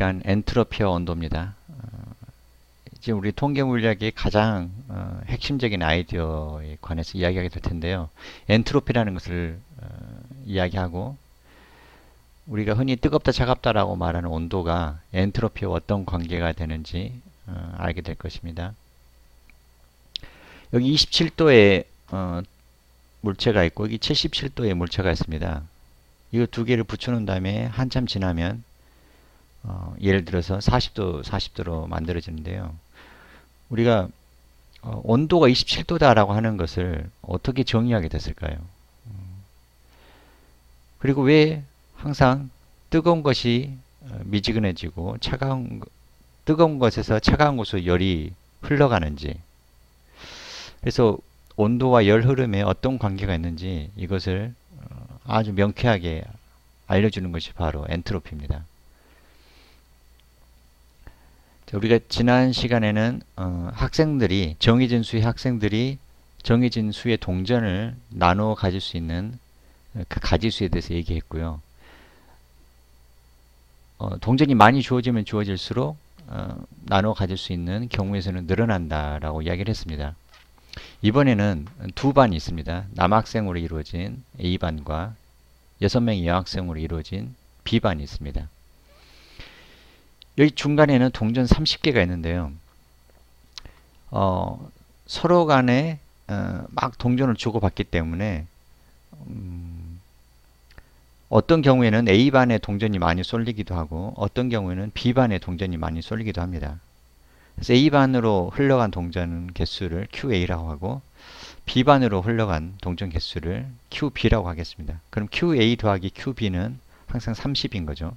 시간 엔트로피와 온도입니다. 어, 이제 우리 통계 물리학의 가장 어, 핵심적인 아이디어에 관해서 이야기하게 될 텐데요. 엔트로피라는 것을 어, 이야기하고 우리가 흔히 뜨겁다 차갑다라고 말하는 온도가 엔트로피와 어떤 관계가 되는지 어, 알게 될 것입니다. 여기 27도의 어, 물체가 있고 여기 77도의 물체가 있습니다. 이거 두 개를 붙여놓은 다음에 한참 지나면 어, 예를 들어서 40도, 40도로 만들어지는데요. 우리가 어, 온도가 27도다라고 하는 것을 어떻게 정의하게 됐을까요? 음. 그리고 왜 항상 뜨거운 것이 어, 미지근해지고 차가운 뜨거운 것에서 차가운 곳으로 열이 흘러가는지 그래서 온도와 열 흐름에 어떤 관계가 있는지 이것을 어, 아주 명쾌하게 알려주는 것이 바로 엔트로피입니다. 우리가 지난 시간에는 어, 학생들이 정해진 수의 학생들이 정해진 수의 동전을 나누어 가질 수 있는 그 가지수에 대해서 얘기했고요. 어, 동전이 많이 주어지면 주어질수록 어, 나누어 가질 수 있는 경우에서는 늘어난다라고 이야기를 했습니다. 이번에는 두 반이 있습니다. 남학생으로 이루어진 A반과 6명의 여학생으로 이루어진 B반이 있습니다. 여기 중간에는 동전 30개가 있는데요. 어, 서로 간에 어, 막 동전을 주고받기 때문에 음, 어떤 경우에는 A반에 동전이 많이 쏠리기도 하고 어떤 경우에는 B반에 동전이 많이 쏠리기도 합니다. 그래서 A반으로 흘러간 동전 개수를 QA라고 하고 B반으로 흘러간 동전 개수를 QB라고 하겠습니다. 그럼 QA 더하기 QB는 항상 30인 거죠.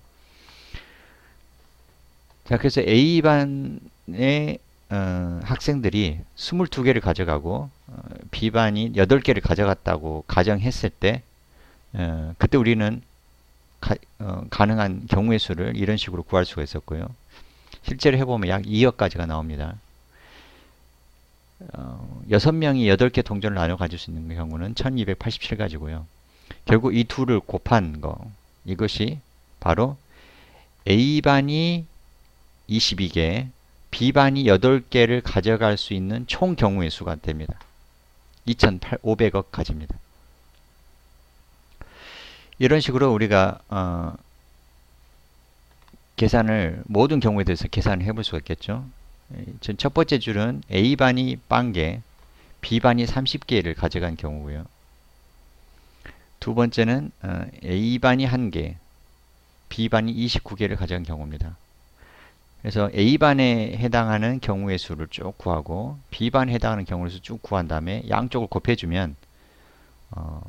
자, 그래서 A반의 어, 학생들이 22개를 가져가고 어, B반이 8개를 가져갔다고 가정했을 때 어, 그때 우리는 가, 어, 가능한 경우의 수를 이런 식으로 구할 수가 있었고요. 실제로 해보면 약 2억까지가 나옵니다. 어, 6명이 8개 동전을 나눠 가질 수 있는 경우는 1287가지고요. 결국 이 둘을 곱한 거 이것이 바로 A반이 22개, B반이 8개를 가져갈 수 있는 총 경우의 수가 됩니다. 2,500억 가지입니다. 이런 식으로 우리가 어, 계산을 모든 경우에 대해서 계산을 해볼 수가 있겠죠. 첫 번째 줄은 A반이 빵개, B반이 30개를 가져간 경우고요. 두 번째는 어, A반이 1개, B반이 29개를 가져간 경우입니다. 그래서 A반에 해당하는 경우의 수를 쭉 구하고 B반에 해당하는 경우의 수 쭉 구한 다음에 양쪽을 곱해주면 어,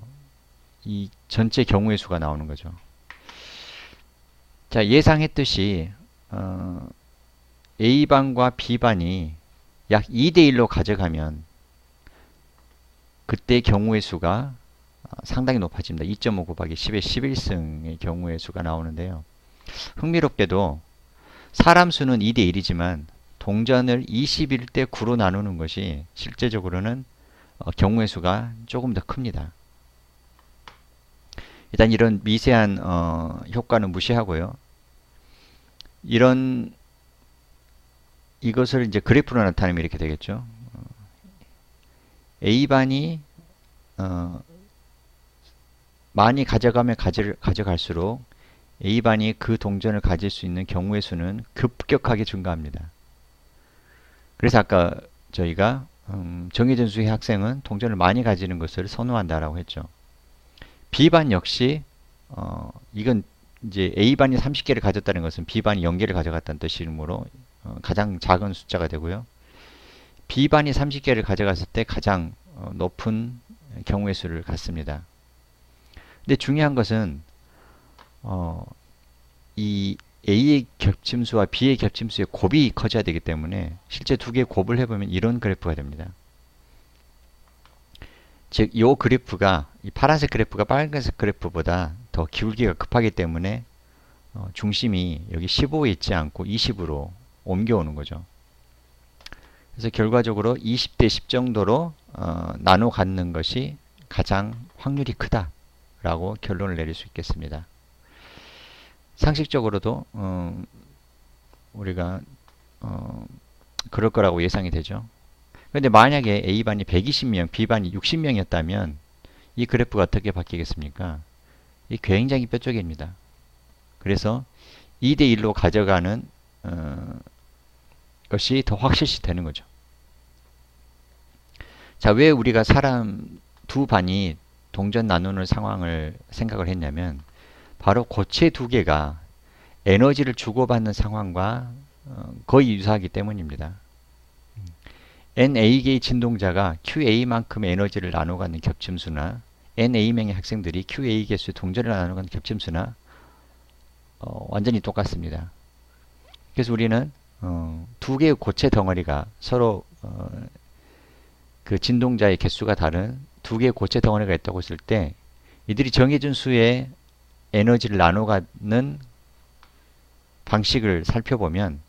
이 전체 경우의 수가 나오는 거죠. 자 예상했듯이 어, A반과 B반이 약 2대1로 가져가면 그때 경우의 수가 상당히 높아집니다. 2.5 곱하기 10의 11승의 경우의 수가 나오는데요. 흥미롭게도 사람 수는 2대 1이지만 동전을 21대 9로 나누는 것이 실제적으로는 어, 경우의 수가 조금 더 큽니다. 일단 이런 미세한 어, 효과는 무시하고요. 이런 이것을 이제 그래프로 나타내면 이렇게 되겠죠. 어, A반이 어, 많이 가져가면 가져, 가져갈수록 A반이 그 동전을 가질 수 있는 경우의 수는 급격하게 증가합니다. 그래서 아까 저희가 음, 정해진 수의 학생은 동전을 많이 가지는 것을 선호한다라고 했죠. B반 역시 어, 이건 이제 A반이 30개를 가졌다는 것은 B반이 0개를 가져갔다는 뜻이므로 어, 가장 작은 숫자가 되고요. B반이 30개를 가져갔을 때 가장 어, 높은 경우의 수를 갖습니다. 근데 중요한 것은 어, 이 A의 겹침수와 B의 겹침수의 곱이 커져야 되기 때문에 실제 두 개의 곱을 해보면 이런 그래프가 됩니다. 즉, 이 그래프가 이 파란색 그래프가 빨간색 그래프보다 더 기울기가 급하기 때문에 어, 중심이 여기 15에 있지 않고 20으로 옮겨오는 거죠. 그래서 결과적으로 20대 10 정도로 어, 나눠 갖는 것이 가장 확률이 크다라고 결론을 내릴 수 있겠습니다. 상식적으로도 어, 우리가 어, 그럴 거라고 예상이 되죠. 근데 만약에 A반이 120명, B반이 60명이었다면 이 그래프가 어떻게 바뀌겠습니까? 이 굉장히 뼈쪽입니다. 그래서 2대 1로 가져가는 어, 것이 더 확실시 되는 거죠. 자, 왜 우리가 사람 두 반이 동전 나누는 상황을 생각을 했냐면 바로 고체 두 개가 에너지를 주고받는 상황과 어, 거의 유사하기 때문입니다. NA계의 진동자가 QA만큼의 에너지를 나눠 갖는 겹침수나 NA명의 학생들이 QA 개수의 동전을 나눠 갖는 겹침수나 어, 완전히 똑같습니다. 그래서 우리는 어, 두 개의 고체 덩어리가 서로 어, 그 진동자의 개수가 다른 두 개의 고체 덩어리가 있다고 했을 때 이들이 정해진 수의 에너지를 나눠 갖는 방식을 살펴보면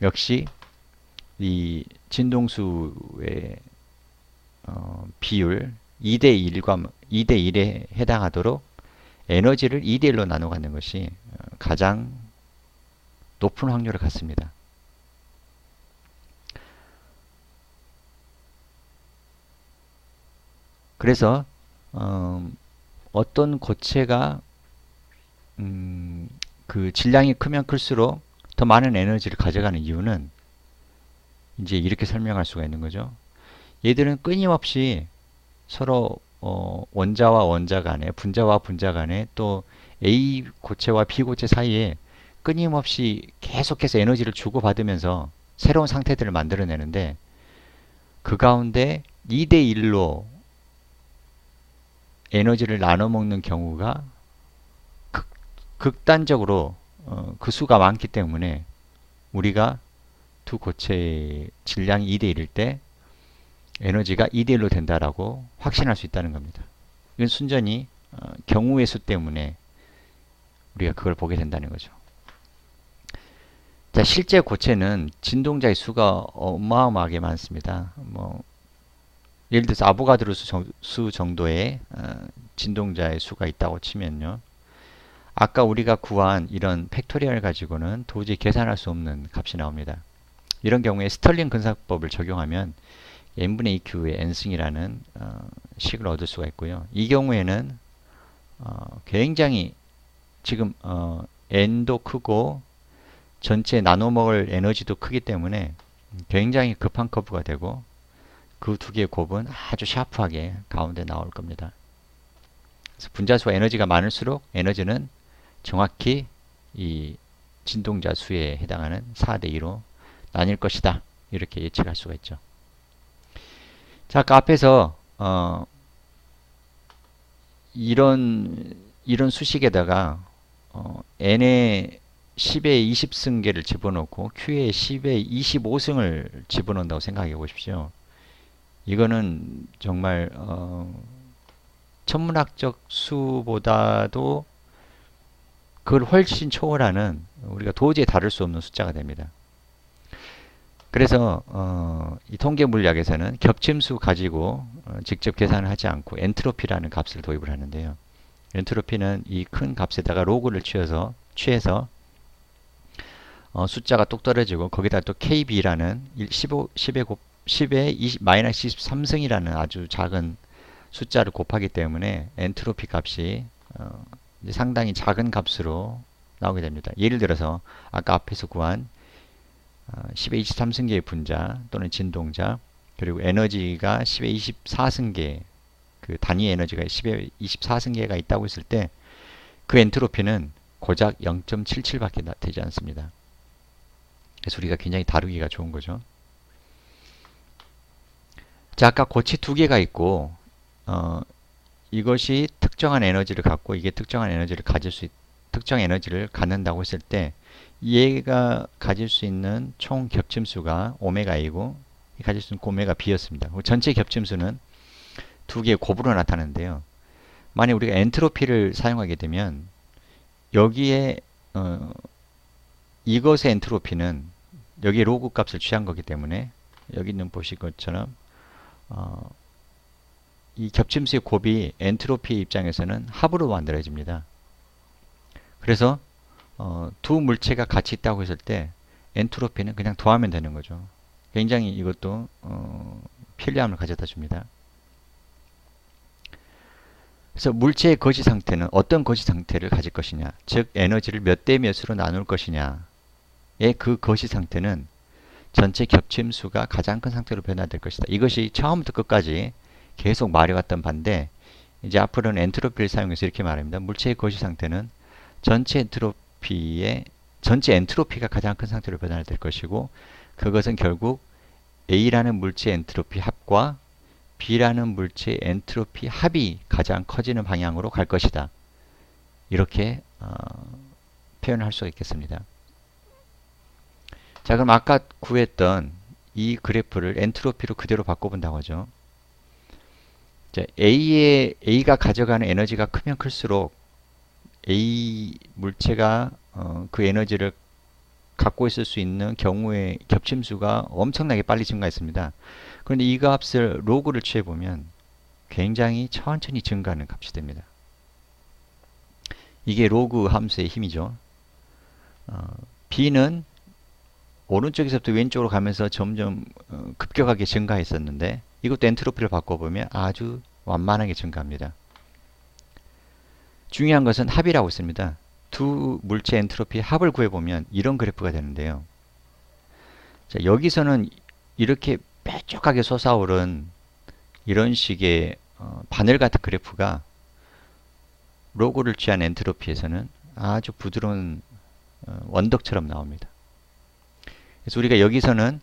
역시 이 진동수의 어, 비율 2대 1과 2대 1에 해당하도록 에너지를 2대 1로 나눠 갖는 것이 어, 가장 높은 확률을 갖습니다. 그래서 어, 어떤 고체가 음, 그 질량이 크면 클수록 더 많은 에너지를 가져가는 이유는 이제 이렇게 설명할 수가 있는 거죠. 얘들은 끊임없이 서로 어, 원자와 원자 간에 분자와 분자 간에 또 A 고체와 B 고체 사이에 끊임없이 계속해서 에너지를 주고받으면서 새로운 상태들을 만들어내는데 그 가운데 2대 1로 에너지를 나눠 먹는 경우가 극, 극단적으로 어, 그 수가 많기 때문에 우리가 두 고체의 질량이 2대 1일 때 에너지가 2대 1로 된다라고 확신할 수 있다는 겁니다. 이건 순전히 어, 경우의 수 때문에 우리가 그걸 보게 된다는 거죠. 자, 실제 고체는 진동자의 수가 어마어마하게 많습니다. 뭐 예를 들어서 아보가드로 수, 정도의 어, 진동자의 수가 있다고 치면요. 아까 우리가 구한 이런 팩토리얼 가지고는 도저히 계산할 수 없는 값이 나옵니다. 이런 경우에 스털링 근사법을 적용하면 n분의 2q의 n승이라는 어, 식을 얻을 수가 있고요. 이 경우에는 어, 굉장히 지금 어, n도 크고 전체 나눠 먹을 에너지도 크기 때문에 굉장히 급한 커브가 되고 그 두 개의 곱은 아주 샤프하게 가운데 나올 겁니다. 그래서 분자수와 에너지가 많을수록 에너지는 정확히 이 진동자 수에 해당하는 4대 2로 나뉠 것이다. 이렇게 예측할 수가 있죠. 자, 아까 앞에서 어, 이런 이런 수식에다가 어, n의 10의 20승계를 집어넣고 q의 10의 25승을 집어넣는다고 생각해 보십시오. 이거는 정말 어, 천문학적 수보다도 그걸 훨씬 초월하는 우리가 도저히 다룰 수 없는 숫자가 됩니다. 그래서 어, 이 통계 물리학에서는 겹침수 가지고 어, 직접 계산을 하지 않고 엔트로피라는 값을 도입을 하는데요. 엔트로피는 이 큰 값에다가 로그를 취해서 취해서 어, 숫자가 뚝 떨어지고 거기다 또 KB라는 15, 10의 곱, 10의 20, 마이너스 23승이라는 아주 작은 숫자를 곱하기 때문에 엔트로피 값이 어, 상당히 작은 값으로 나오게 됩니다. 예를 들어서 아까 앞에서 구한 10의 23승계의 분자 또는 진동자 그리고 에너지가 10의 24승계 그 단위 에너지가 10의 24승계가 있다고 했을 때 그 엔트로피는 고작 0.77밖에 되지 않습니다. 그래서 우리가 굉장히 다루기가 좋은 거죠. 자, 아까 고치 두 개가 있고 어, 이것이 특정한 에너지를 갖고 이게 특정한 에너지를 가질 수 있, 특정 에너지를 갖는다고 했을 때 얘가 가질 수 있는 총 겹침수가 오메가 A고 가질 수 있는 오메가 B였습니다. 전체 겹침수는 두 개의 곱으로 나타나는데요. 만약 우리가 엔트로피를 사용하게 되면 여기에 어, 이것의 엔트로피는 여기 로그 값을 취한 거기 때문에 여기 있는 보실 것처럼 어, 이 겹침수의 곱이 엔트로피 입장에서는 합으로 만들어집니다. 그래서 어, 두 물체가 같이 있다고 했을 때 엔트로피는 그냥 더하면 되는 거죠. 굉장히 이것도 어, 편리함을 가져다 줍니다. 그래서 물체의 거시 상태는 어떤 거시 상태를 가질 것이냐, 즉 에너지를 몇 대 몇으로 나눌 것이냐의 그 거시 상태는 전체 겹침수가 가장 큰 상태로 변화될 것이다. 이것이 처음부터 끝까지 계속 말해왔던 반대 이제 앞으로는 엔트로피를 사용해서 이렇게 말합니다. 물체의 거시 상태는 전체 엔트로피의 전체 엔트로피가 가장 큰 상태로 변화될 것이고 그것은 결국 A라는 물체 엔트로피 합과 B라는 물체 엔트로피 합이 가장 커지는 방향으로 갈 것이다. 이렇게 어, 표현을 할 수가 있겠습니다. 자 그럼 아까 구했던 이 그래프를 엔트로피로 그대로 바꿔본다고 하죠. 자, A의, A가 가져가는 에너지가 크면 클수록 A 물체가 어, 그 에너지를 갖고 있을 수 있는 경우의 겹침수가 엄청나게 빨리 증가했습니다. 그런데 이 값을 로그를 취해보면 굉장히 천천히 증가하는 값이 됩니다. 이게 로그 함수의 힘이죠. 어, B는 오른쪽에서부터 왼쪽으로 가면서 점점 어, 급격하게 증가했었는데 이것도 엔트로피를 바꿔보면 아주 완만하게 증가합니다. 중요한 것은 합이라고 있습니다. 두 물체 엔트로피 합을 구해보면 이런 그래프가 되는데요. 자, 여기서는 이렇게 빼쪽하게 솟아오른 이런 식의 어, 바늘 같은 그래프가 로고를 취한 엔트로피에서는 아주 부드러운 어, 원덕처럼 나옵니다. 그래서 우리가 여기서는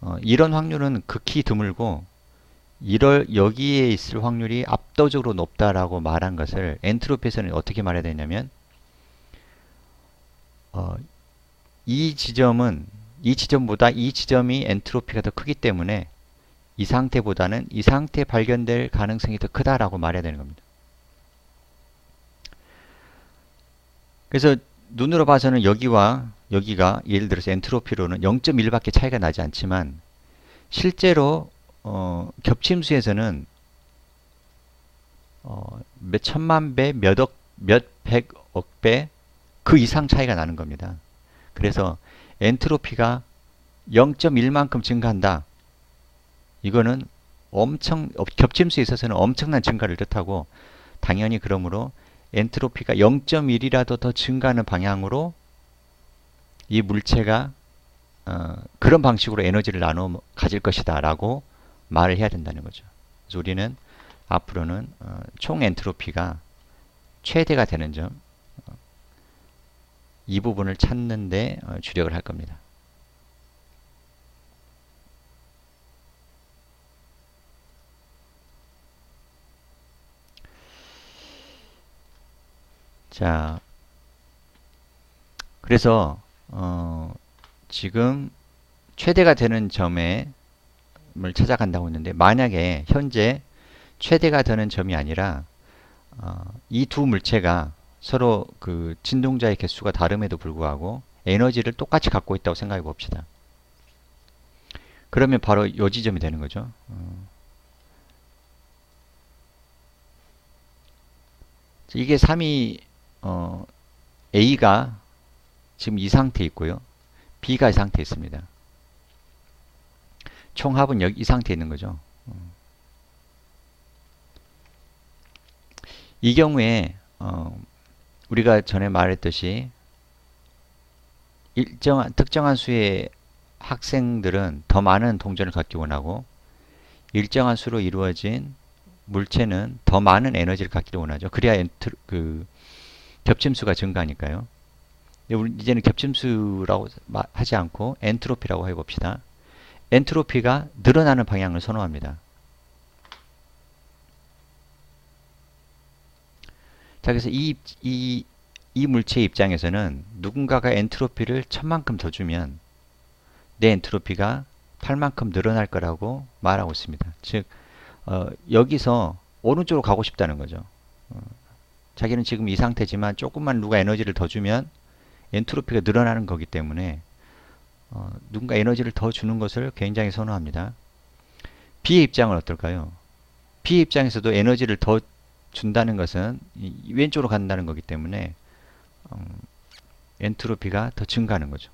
어, 이런 확률은 극히 드물고 이럴 여기에 있을 확률이 압도적으로 높다라고 말한 것을 엔트로피에서는 어떻게 말해야 되냐면 어, 이 지점은 이 지점보다 이 지점이 엔트로피가 더 크기 때문에 이 상태보다는 이 상태 발견될 가능성이 더 크다라고 말해야 되는 겁니다. 그래서 눈으로 봐서는 여기와 여기가 예를 들어서 엔트로피로는 0.1밖에 차이가 나지 않지만 실제로 어, 겹침수에서는 어, 몇 천만 배, 몇 억, 몇 백억 배 그 이상 차이가 나는 겁니다. 그래서 엔트로피가 0.1만큼 증가한다. 이거는 엄청 겹침수에 있어서는 엄청난 증가를 뜻하고 당연히 그러므로 엔트로피가 0.1이라도 더 증가하는 방향으로 이 물체가 어, 그런 방식으로 에너지를 나눠 가질 것이다 라고 말을 해야 된다는 거죠. 그래서 우리는 앞으로는 어, 총 엔트로피가 최대가 되는 점, 어, 이 부분을 찾는데 어, 주력을 할 겁니다. 자, 그래서 어, 지금 최대가 되는 점에 을 찾아간다고 했는데 만약에 현재 최대가 되는 점이 아니라 어, 이두 물체가 서로 그 진동자의 개수가 다름에도 불구하고 에너지를 똑같이 갖고 있다고 생각해 봅시다. 그러면 바로 이 지점이 되는 거죠. 어. 이게 3이 어, A가 지금 이 상태에 있고요. B가 이 상태에 있습니다. 총합은 여기 이 상태에 있는 거죠. 이 경우에 어, 우리가 전에 말했듯이 일정한 특정한 수의 학생들은 더 많은 동전을 갖기 원하고 일정한 수로 이루어진 물체는 더 많은 에너지를 갖기를 원하죠. 그래야 엔트, 그 겹침수가 증가하니까요. 이제는 겹침수라고 하지 않고 엔트로피라고 해봅시다. 엔트로피가 늘어나는 방향을 선호합니다. 자, 그래서 이, 이, 이 물체의 입장에서는 누군가가 엔트로피를 천만큼 더 주면 내 엔트로피가 8만큼 늘어날 거라고 말하고 있습니다. 즉, 어, 여기서 오른쪽으로 가고 싶다는 거죠. 어, 자기는 지금 이 상태지만 조금만 누가 에너지를 더 주면 엔트로피가 늘어나는 거기 때문에 어, 누군가 에너지를 더 주는 것을 굉장히 선호합니다. B의 입장은 어떨까요? B의 입장에서도 에너지를 더 준다는 것은 왼쪽으로 간다는 거기 때문에 음, 엔트로피가 더 증가하는 거죠.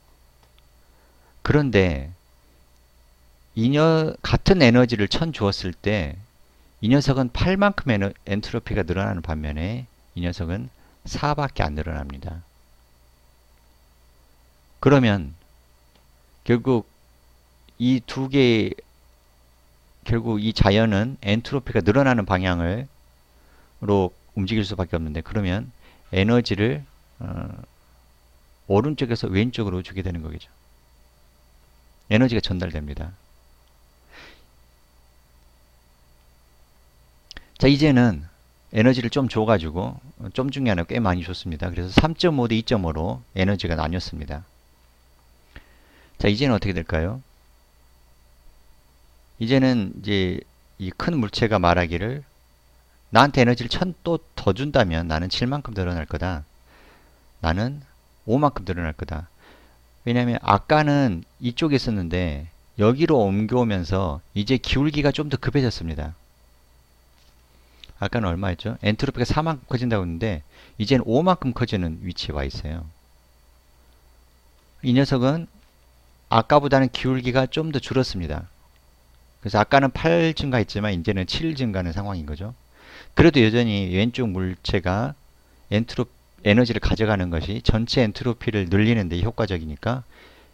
그런데 이 녀, 같은 에너지를 천 주었을 때 이 녀석은 8만큼 에너, 엔트로피가 늘어나는 반면에 이 녀석은 4밖에 안 늘어납니다. 그러면 결국 이 두 개의 결국 이 자연은 엔트로피가 늘어나는 방향으로 움직일 수밖에 없는데 그러면 에너지를 어, 오른쪽에서 왼쪽으로 주게 되는 거겠죠. 에너지가 전달됩니다. 자 이제는 에너지를 좀 줘가지고 좀 중에 하나 꽤 많이 줬습니다. 그래서 3.5 대 2.5로 에너지가 나뉘었습니다. 자 이제는 어떻게 될까요? 이제는 이제 이 큰 물체가 말하기를 나한테 에너지를 천 또 더 준다면 나는 7만큼 늘어날 거다. 나는 5만큼 늘어날 거다. 왜냐하면 아까는 이쪽에 있었는데 여기로 옮겨오면서 이제 기울기가 좀 더 급해졌습니다. 아까는 얼마였죠? 엔트로피가 4만큼 커진다고 했는데 이제는 5만큼 커지는 위치에 와 있어요. 이 녀석은 아까보다는 기울기가 좀 더 줄었습니다. 그래서 아까는 8 증가했지만 이제는 7 증가하는 상황인 거죠. 그래도 여전히 왼쪽 물체가 엔트로 에너지를 가져가는 것이 전체 엔트로피를 늘리는 데 효과적이니까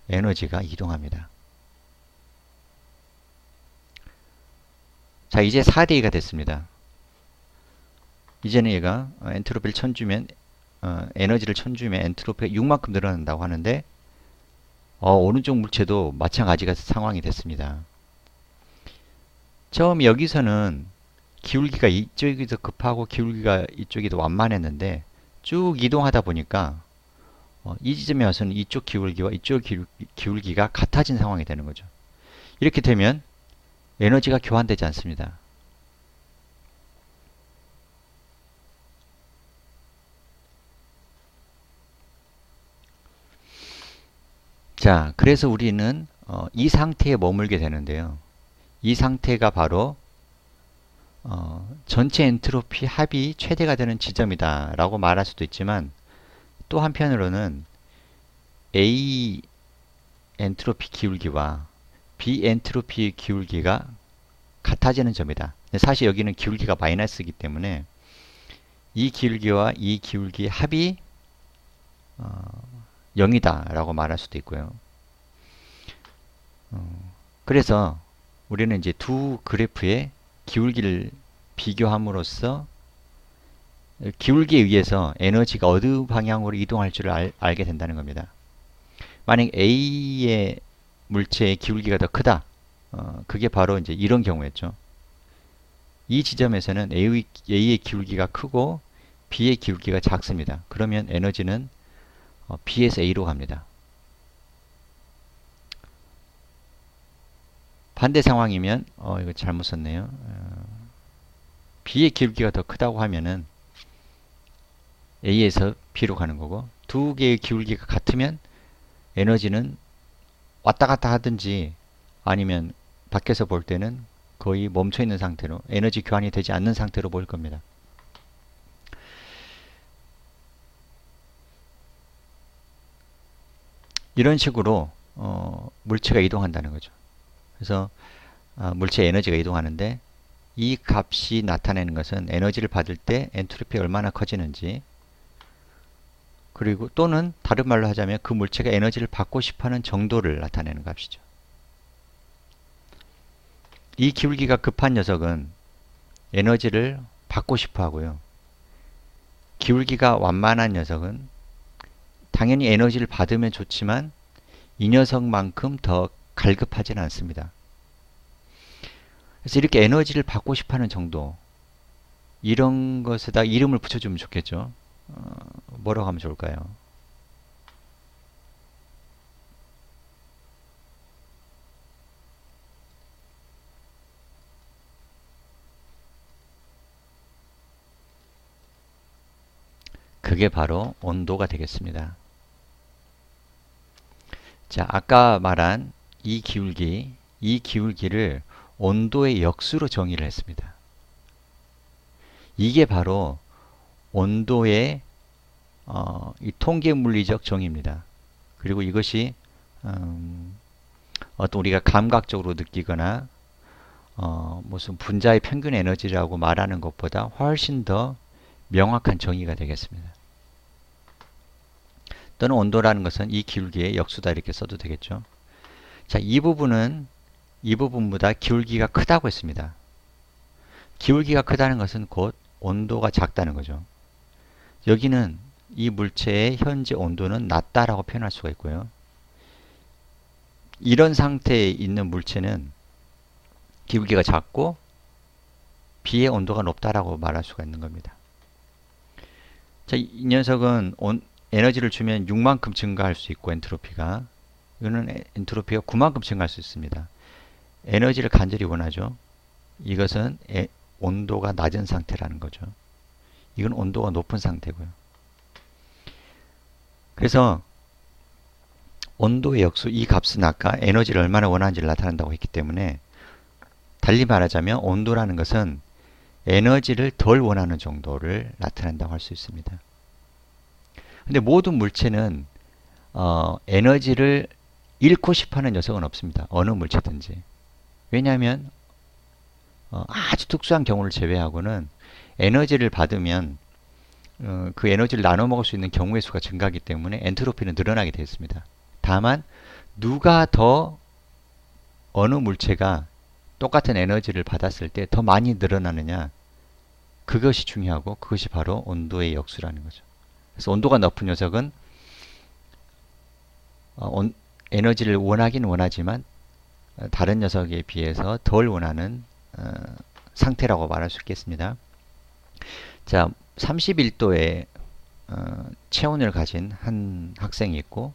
에너지가 이동합니다. 자 이제 4대2가 됐습니다. 이제는 얘가 엔트로피를 천주면 어, 에너지를 천주면 엔트로피가 6만큼 늘어난다고 하는데 어, 오른쪽 물체도 마찬가지가 상황이 됐습니다. 처음 여기서는 기울기가 이쪽이 더 급하고 기울기가 이쪽이 더 완만했는데 쭉 이동하다 보니까 어, 이 지점에 와서는 이쪽 기울기와 이쪽 기울기, 가 같아진 상황이 되는 거죠. 이렇게 되면 에너지가 교환되지 않습니다. 자, 그래서 우리는 어, 이 상태에 머물게 되는데요. 이 상태가 바로 어, 전체 엔트로피 합이 최대가 되는 지점이다 라고 말할 수도 있지만 또 한편으로는 A 엔트로피 기울기와 B 엔트로피 기울기가 같아지는 점이다. 사실 여기는 기울기가 마이너스이기 때문에 이 기울기와 이 기울기 합이 어, 0이다 라고 말할 수도 있고요. 어, 그래서 우리는 이제 두 그래프의 기울기를 비교함으로써 기울기에 의해서 에너지가 어느 방향으로 이동할 줄을 알, 알게 된다는 겁니다. 만약 A의 물체의 기울기가 더 크다. 어, 그게 바로 이제 이런 경우였죠. 이 지점에서는 A의, A의 기울기가 크고 B의 기울기가 작습니다. 그러면 에너지는 어, B에서 A로 갑니다. 반대 상황이면 어 이거 잘못 썼네요. 어, B의 기울기가 더 크다고 하면은 A에서 B로 가는 거고 두 개의 기울기가 같으면 에너지는 왔다 갔다 하든지 아니면 밖에서 볼 때는 거의 멈춰 있는 상태로 에너지 교환이 되지 않는 상태로 보일 겁니다. 이런 식으로 어, 물체가 이동한다는 거죠. 그래서 어, 물체 에너지가 이동하는데 이 값이 나타내는 것은 에너지를 받을 때 엔트로피가 얼마나 커지는지 그리고 또는 다른 말로 하자면 그 물체가 에너지를 받고 싶어하는 정도를 나타내는 값이죠. 이 기울기가 급한 녀석은 에너지를 받고 싶어 하고요. 기울기가 완만한 녀석은 당연히 에너지를 받으면 좋지만 이 녀석만큼 더 갈급하지는 않습니다. 그래서 이렇게 에너지를 받고 싶어 하는 정도 이런 것에다 이름을 붙여주면 좋겠죠. 어, 뭐라고 하면 좋을까요? 그게 바로 온도가 되겠습니다. 자, 아까 말한 이 기울기, 이 기울기를 온도의 역수로 정의를 했습니다. 이게 바로 온도의 어, 이 통계 물리적 정의입니다. 그리고 이것이 음, 어떤 우리가 감각적으로 느끼거나 어, 무슨 분자의 평균 에너지라고 말하는 것보다 훨씬 더 명확한 정의가 되겠습니다. 또는 온도라는 것은 이 기울기의 역수다 이렇게 써도 되겠죠. 자, 이 부분은 이 부분보다 기울기가 크다고 했습니다. 기울기가 크다는 것은 곧 온도가 작다는 거죠. 여기는 이 물체의 현재 온도는 낮다라고 표현할 수가 있고요. 이런 상태에 있는 물체는 기울기가 작고 비의 온도가 높다라고 말할 수가 있는 겁니다. 자, 이 녀석은 온, 에너지를 주면 6만큼 증가할 수 있고 엔트로피가 이거는 엔트로피가 9만큼 증가할 수 있습니다. 에너지를 간절히 원하죠. 이것은 에, 온도가 낮은 상태라는 거죠. 이건 온도가 높은 상태고요. 그래서 온도의 역수 이 값은 아까 에너지를 얼마나 원하는지를 나타낸다고 했기 때문에 달리 말하자면 온도라는 것은 에너지를 덜 원하는 정도를 나타낸다고 할 수 있습니다. 근데 모든 물체는 어, 에너지를 잃고 싶어하는 녀석은 없습니다. 어느 물체든지. 왜냐하면 어, 아주 특수한 경우를 제외하고는 에너지를 받으면 어, 그 에너지를 나눠 먹을 수 있는 경우의 수가 증가하기 때문에 엔트로피는 늘어나게 되어 있습니다. 다만 누가 더 어느 물체가 똑같은 에너지를 받았을 때 더 많이 늘어나느냐 그것이 중요하고 그것이 바로 온도의 역수라는 거죠. 그래서 온도가 높은 녀석은 어, 온, 에너지를 원하긴 원하지만 어, 다른 녀석에 비해서 덜 원하는 어, 상태라고 말할 수 있겠습니다. 자, 31도의 어, 체온을 가진 한 학생이 있고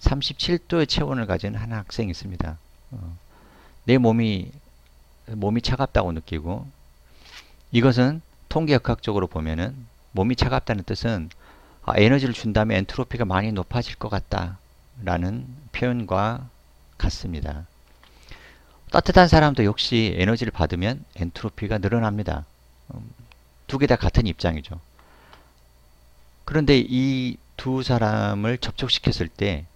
37도의 체온을 가진 한 학생이 있습니다. 어, 내 몸이 몸이 차갑다고 느끼고 이것은 통계역학적으로 보면은 몸이 차갑다는 뜻은 아, 에너지를 준다면 엔트로피가 많이 높아질 것 같다 라는 표현과 같습니다. 따뜻한 사람도 역시 에너지를 받으면 엔트로피가 늘어납니다. 음, 두개 다 같은 입장이죠. 그런데 이 두 사람을 접촉시켰을 때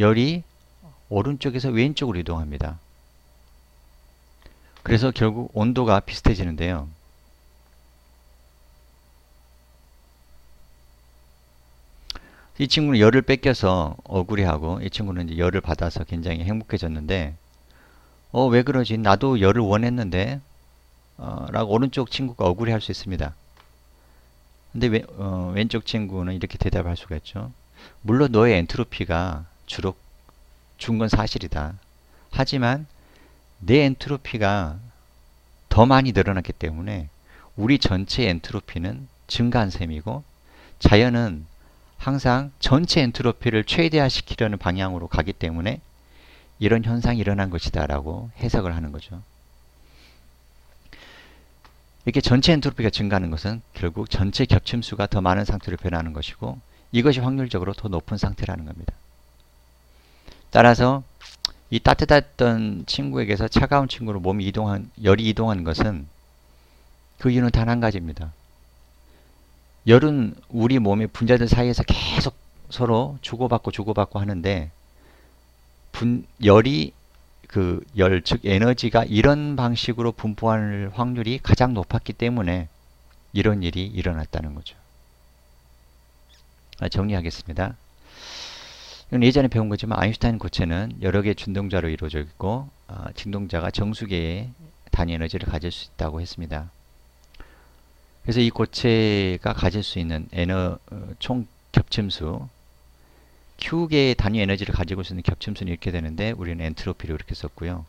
열이 오른쪽에서 왼쪽으로 이동합니다. 그래서 결국 온도가 비슷해지는데요. 이 친구는 열을 뺏겨서 억울해하고 이 친구는 이제 열을 받아서 굉장히 행복해졌는데 어 왜 그러지 나도 열을 원했는데 어, 라고 오른쪽 친구가 억울해할 수 있습니다. 근데 왜, 어, 왼쪽 친구는 이렇게 대답할 수가 있죠. 물론 너의 엔트로피가 주로 준 건 사실이다. 하지만 내 엔트로피가 더 많이 늘어났기 때문에 우리 전체 엔트로피는 증가한 셈이고 자연은 항상 전체 엔트로피를 최대화시키려는 방향으로 가기 때문에 이런 현상이 일어난 것이다 라고 해석을 하는 거죠. 이렇게 전체 엔트로피가 증가하는 것은 결국 전체 겹침수가 더 많은 상태로 변하는 것이고 이것이 확률적으로 더 높은 상태라는 겁니다. 따라서 이 따뜻했던 친구에게서 차가운 친구로 몸이 이동한 열이 이동한 것은 그 이유는 단 한 가지입니다. 열은 우리 몸의 분자들 사이에서 계속 서로 주고받고 주고받고 하는데 분, 열이 그 열, 즉 에너지가 이런 방식으로 분포할 확률이 가장 높았기 때문에 이런 일이 일어났다는 거죠. 아, 정리하겠습니다. 이건 예전에 배운 거지만 아인슈타인 고체는 여러 개의 진동자로 이루어져 있고 아, 진동자가 정수계의 단위 에너지를 가질 수 있다고 했습니다. 그래서 이 고체가 가질 수 있는 에너 어, 총 겹침수 Q개의 단위 에너지를 가지고 있는 겹침수는 이렇게 되는데 우리는 엔트로피를 이렇게 썼고요.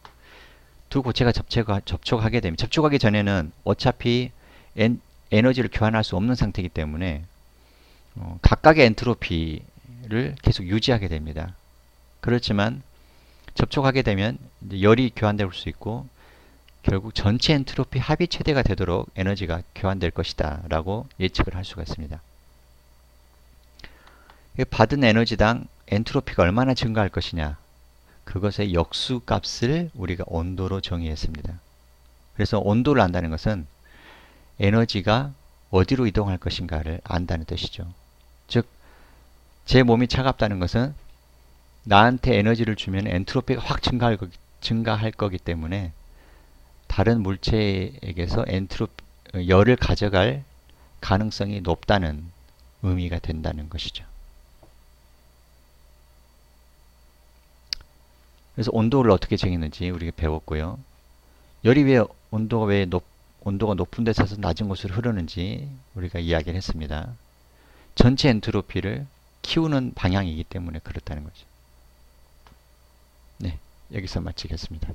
두 고체가 접촉하, 접촉하게 되면 접촉하기 전에는 어차피 엔, 에너지를 교환할 수 없는 상태이기 때문에 어, 각각의 엔트로피를 계속 유지하게 됩니다. 그렇지만 접촉하게 되면 열이 교환될 수 있고 결국 전체 엔트로피 합이 최대가 되도록 에너지가 교환될 것이다 라고 예측을 할 수가 있습니다. 받은 에너지당 엔트로피가 얼마나 증가할 것이냐 그것의 역수 값을 우리가 온도로 정의했습니다. 그래서 온도를 안다는 것은 에너지가 어디로 이동할 것인가를 안다는 뜻이죠. 즉, 제 몸이 차갑다는 것은 나한테 에너지를 주면 엔트로피가 확 증가할, 거, 증가할 거기 때문에 다른 물체에게서 엔트로 열을 가져갈 가능성이 높다는 의미가 된다는 것이죠. 그래서 온도를 어떻게 정했는지 우리가 배웠고요. 열이 왜 온도가 왜 높, 온도가 높은 데서 낮은 곳으로 흐르는지 우리가 이야기를 했습니다. 전체 엔트로피를 키우는 방향이기 때문에 그렇다는 거죠. 네, 여기서 마치겠습니다.